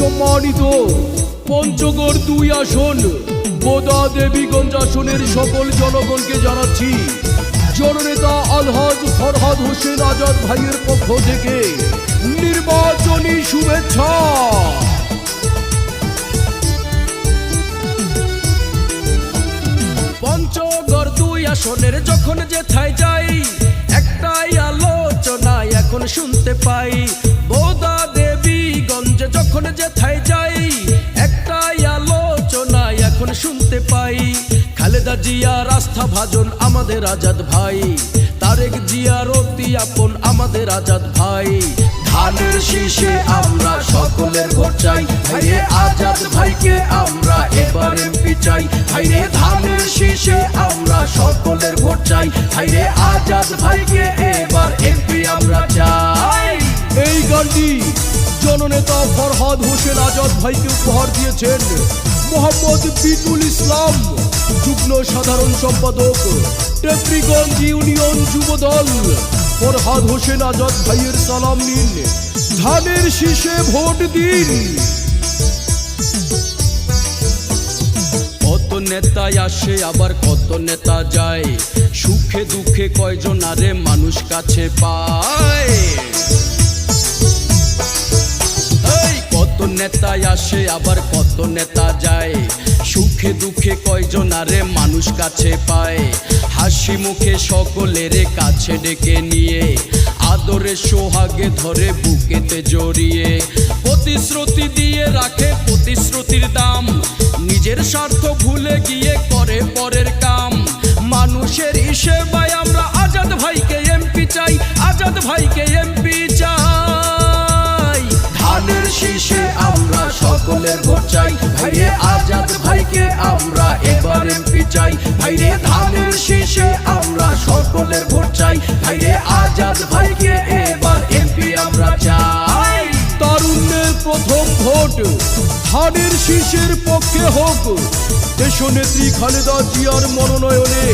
সম্মানিত পঞ্চগড় দুই আসন বোদা দেবীগঞ্জ আসনের সকল জনগণকে জানাচ্ছি, জননেতা আলহাজ ফরহাদ হোসেন আজাদ ভাইয়ের পক্ষ থেকে নির্বাচনী শুভেচ্ছা। পঞ্চগড় দুই আসনের যখন যে যেথায় যাই, একটাই আলোচনা এখন শুনতে পাই বোদা দেবীগঞ্জে যখন যেথায় যাই, একটাই আলোচনা এখন শুনতে পাই। খালেদা জিয়া, রাস্তা ভাজন আমাদের আজাদ ভাই। তারেক জিয়ার অতি আপন আমাদের আজাদ ভাই। ধানের শীষে আমরা সকলের ভোট চাই। ভাইরে আজাদ ভাইকে আমরা এবার এমপি চাই। ভাইরে ধানের শীষে আমরা সকলের ভোট চাই। ভাইরে আজাদ ভাইকে এবার এমপি আমরা চাই। এই গানটি জননেতা ফরহাদ হোসেন আজাদ ভাইকে উপহার দিয়েছেন মোহাম্মদ বিটুল ইসলাম, যুগ্ম সাধারণ সম্পাদক টেপ্রিগঞ্জ ইউনিয়ন যুবদল। ফরহাদ হোসেন আজাদ ভাইয়ের সালাম নিন, ধানের শীষে ভোট দিন। কত নেতা আসে, আবার কত নেতা যায়, সুখে দুঃখে কয়জন আরে মানুষ কাছে পায়। নেতা আসে, আবার কত নেতা যায়। সুখে দুঃখে কয়জন আরে মানুষ কাছে পায়। হাসি মুখে সকলের কাছে ডেকে নিয়ে আদরে সোহাগে ধরে বুকেতে জড়িয়ে। প্রতিশ্রুতি দিয়ে রাখে প্রতিশ্রুতির দাম, নিজের স্বার্থ ভুলে গিয়ে করে পরের কাম। মানুষের হিসেবায় আমরা আজাদ ভাইকে এমপি চাই, আজাদ ভাইকে সকলের ভোট চাই। ভাইরে আজাদ ভাইকে আমরা এবার এমপি চাই। ভাইরে ধানের শীষে আমরা সকলের ভোট চাই। ভাইরে আজাদ ভাইকে এবার এমপি আমরা চাই। তারুণ্যের প্রথম ভোট, ধানের শীষের পক্ষে হোক। দেশনেত্রী খালেদা জিয়ার মনোনয়নে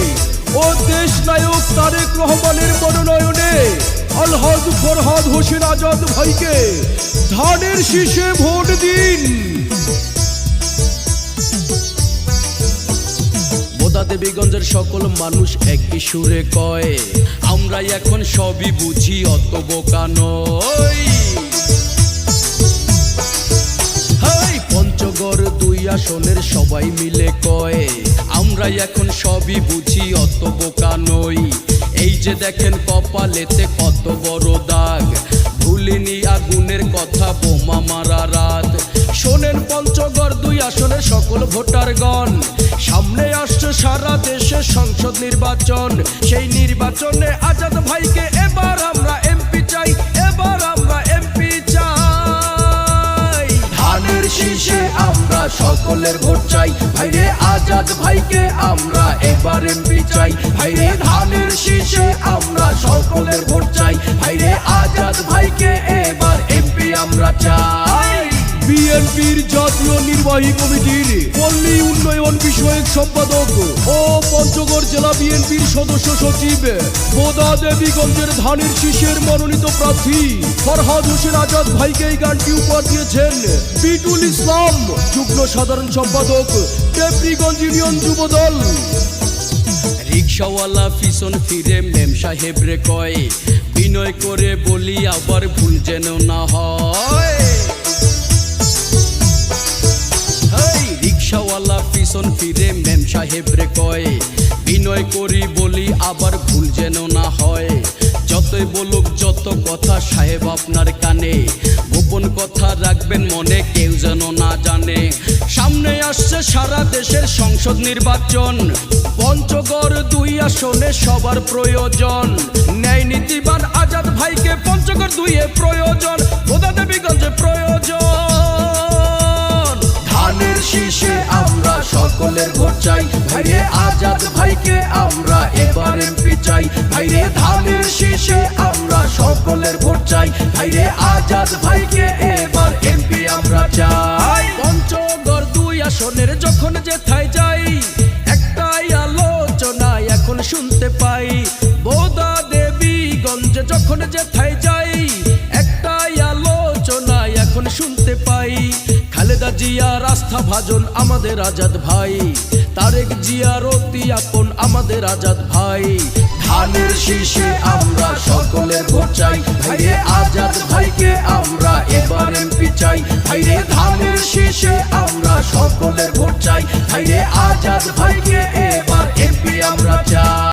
ও দেশ নায়ক তারেক রহমানের মনোনয়নে আলহাজ ফরহাদ হোসেন আজাদ ভাইকে ধানের শীষে ভোট দিন। দেবীগঞ্জের সকল মানুষ একই সুরে কয়, আমরা এখন সবই বুঝি অত বোকা নই। পঞ্চগড় দুই আসনের সবাই মিলে কয়, আমরা এখন সবই বুঝি অত বোকা নই। এই যে দেখেন কপালেতে কত বড় আগুনের কথা বোমা রাত শোনেন পঞ্চগড় দুই আসনের সকল ভোটারগণ। সামনে আসছে সারা দেশে সংসদ নির্বাচন। সেই নির্বাচনে আজাদ ভাইকে এবার আমরা এমপি চাই, এবার আমরা এমপি চাই। ধানের শীষে আমরা সকলের ভোট চাই, ভাইরে আজাদ ভাইকে আমরা এবার এমপি চাই। ভাইরে ধানের শীষে আমরা সকলের ভোট চাই, ভাইরে বিএনপির জাতীয় নির্বাহী কমিটির পল্লী উন্নয়ন বিষয়ক সম্পাদক ও পঞ্চগড় জেলা বিএনপির সদস্য সচিব বোদা দেবীগঞ্জের ধানের শীষের মনোনীত প্রার্থী ফরহাদ হোসেন আজাদ ভাইকে এই গানটি উপহার দিয়েছেন। বিটুল ইসলাম, যুগ্ম সাধারণ সম্পাদক টেপরিগঞ্জ ইউনিয়ন যুবদল। রিক্সাওয়ালা পিছন ফিরে মেম সাহেব রে কয়, বিনয় করে বলি আবার ভুল যেন না হয়। রিক্সাওয়ালা পিছন ফিরে মেম সাহেব রে কয়, বিনয় করি বলি আবার ভুল যেন না হয়। যতই বলুক যত কথা সাহেব আপনার কানে, গোপন কথা রাখবেন মনে কেউ যেন না জানে। আসছে সারা দেশের সংসদ নির্বাচন। পঞ্চগড় দুই আসনে সবার প্রয়োজন। ন্যায় নীতিবান আজাদ ভাইকে পঞ্চগড় দুইয়ে প্রয়োজন। বোদা দেবীগঞ্জে প্রয়োজন। ধানের শীষে আমরা সকলের ভোট চাই। ভাইরে আজাদ ভাইকে আমরা এবার এমপি চাই। ভাইরে ধানের শীষে আমরা সকলের ভোট চাই। ভাইরে আজাদ ভাইকে এবার এমপি আমরা চাই। আসনের যখন যেথায় যাই, একটাই আলোচনা এখন শুনতে পাই। বোদা দেবীগঞ্জে যখন যেথায় যাই, একটাই আলোচনা এখন শুনতে পাই। খালেদা জিয়া, রাস্তা ভাজন আমাদের আজাদ ভাই। তারেক জিয়া, রতি আপন আমাদের আজাদ ভাই। ধানের শীষে আমরা সকলের ভোট চাই। ভাইরে আজাদ ভাইকে আমরা এবার এমপি চাই। आजाद भाई